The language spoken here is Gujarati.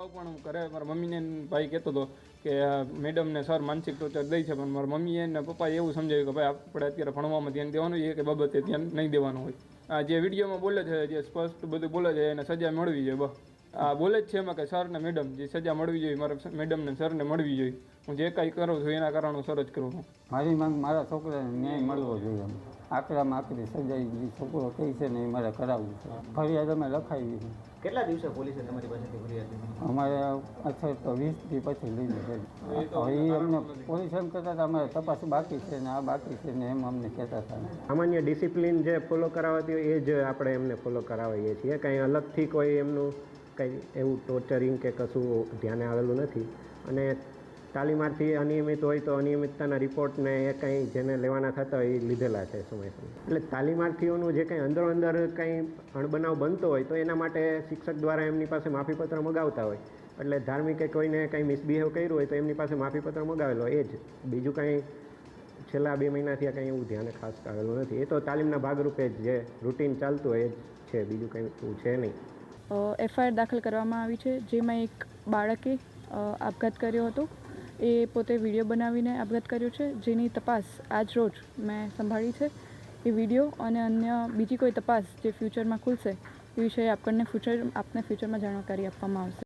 પણ હું ઘરે મારા મમ્મીને ભાઈ કહેતો હતો કે મેડમ મેડમને સર માનસિક ટોર્ચર દે છે, પણ મારા મમ્મીએ ને પપ્પાએ એવું સમજાવ્યું કે ભાઈ આપણે અત્યારે ભણવામાં ધ્યાન દેવાનું છે કે બાબતે ધ્યાન નહીં દેવાનું હોય. આ જે વિડીયોમાં બોલે છે, જે સ્પષ્ટ બધું બોલે છે, એને સજા મળવી જોઈએ, બસ. આ બોલે જ છે એમાં કે સર ને મેડમ જે સજા મળવી જોઈએ, મારા મેડમને સરને મળવી જોઈએ. હું જે કાંઈ કરું છું, એના કારણોસર જ કરું છું. મારી માંગ મારા છોકરાને ન્યાય મળવો જોઈએ આકરામાં આકરી સજાઈ જે છોકરો કહે છે ને એ મારે કરાવવું છે. ફરિયાદ અમે લખાવી છે. કેટલા દિવસે પોલીસે તમારી પાસેથી ફરિયાદ અમારે અથવા તો વીસથી પછી લીધી છે. હવે એ અમને પોલીસ એમ કહેતા હતા અમારે તપાસ બાકી છે ને આ બાકી છે ને એમ અમને કહેતા હતા. સામાન્ય ડિસિપ્લિન જે ફોલો કરાવતી હોય એ જ આપણે એમને ફોલો કરાવીએ છીએ. કંઈ અલગથી કોઈ એમનું કંઈ એવું ટોર્ચરિંગ કે કશું ધ્યાને આવેલું નથી. અને તાલીમાર્થી અનિયમિત હોય તો અનિયમિતતાના રિપોર્ટને એ કંઈ જેને લેવાના થતા હોય એ લીધેલા છે સમય સમય. એટલે તાલીમાર્થીઓનું જે કંઈ અંદરો અંદર કંઈ અણબનાવ બનતો હોય તો એના માટે શિક્ષક દ્વારા એમની પાસે માફીપત્ર મગાવતા હોય. એટલે ધાર્મિકે કોઈને કંઈ મિસબિહેવ કર્યું હોય તો એમની પાસે માફીપત્ર મગાવેલો એ જ. બીજું કંઈ છેલ્લા બે મહિનાથી કંઈ એવું ધ્યાને ખાસ આવેલું નથી. એ તો તાલીમના ભાગરૂપે જ જે રૂટીન ચાલતું હોય એ જ છે, બીજું કંઈ એવું છે નહીં. એફઆઈઆર દાખલ કરવામાં આવી છે, જેમાં એક બાળકે આપઘાત કર્યો હતો. એ પોતે વીડિયો બનાવીને આપઘાત કર્યો છે, જેની તપાસ આજ રોજ મેં સંભાળી છે એ વીડિયો અને અન્ય બીજી કોઈ તપાસ જે ફ્યુચરમાં ખુલશે, એ વિષয়ে આપણને ફ્યુચર આપને ફ્યુચરમાં જાણકારી આપવામાં આવશે.